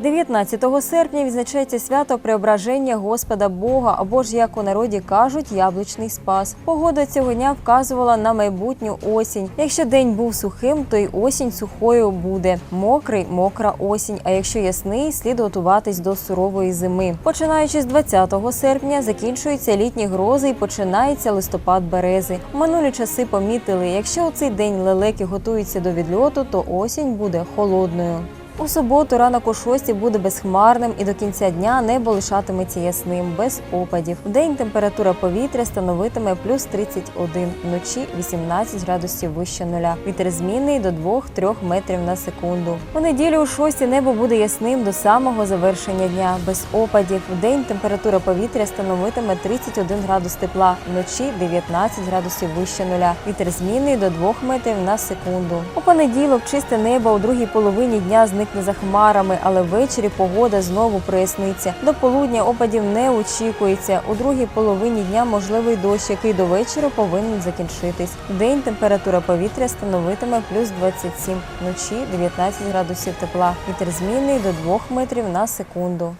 19 серпня відзначається свято Преображення Господа Бога, або ж як у народі кажуть, яблучний спас. Погода цього дня вказувала на майбутню осінь. Якщо день був сухим, то й осінь сухою буде. Мокрий мокра осінь. А якщо ясний, слід готуватись до сурової зими. Починаючи з 20 серпня, закінчуються літні грози і починається листопад берези. Минулі часи помітили, якщо у цей день лелеки готуються до відльоту, то осінь буде холодною. У суботу ранок о 6 буде безхмарним і до кінця дня небо лишатиметься ясним, без опадів. Вдень температура повітря становитиме плюс 31, вночі 18 градусів вище нуля. Вітер змінний до 2-3 метрів на секунду. У неділю о 6 небо буде ясним до самого завершення дня, без опадів. Вдень температура повітря становитиме 31 градус тепла, вночі 19 градусів вище нуля. Вітер змінний до 2 метрів на секунду. У понеділок чисте небо у другій половині дня зникне за хмарами, але ввечері погода знову проясниться. До полудня опадів не очікується. У другій половині дня можливий дощ, який до вечора повинен закінчитись. День температура повітря становитиме плюс 27, вночі 19 градусів тепла. Вітер змінний до 2 метрів на секунду.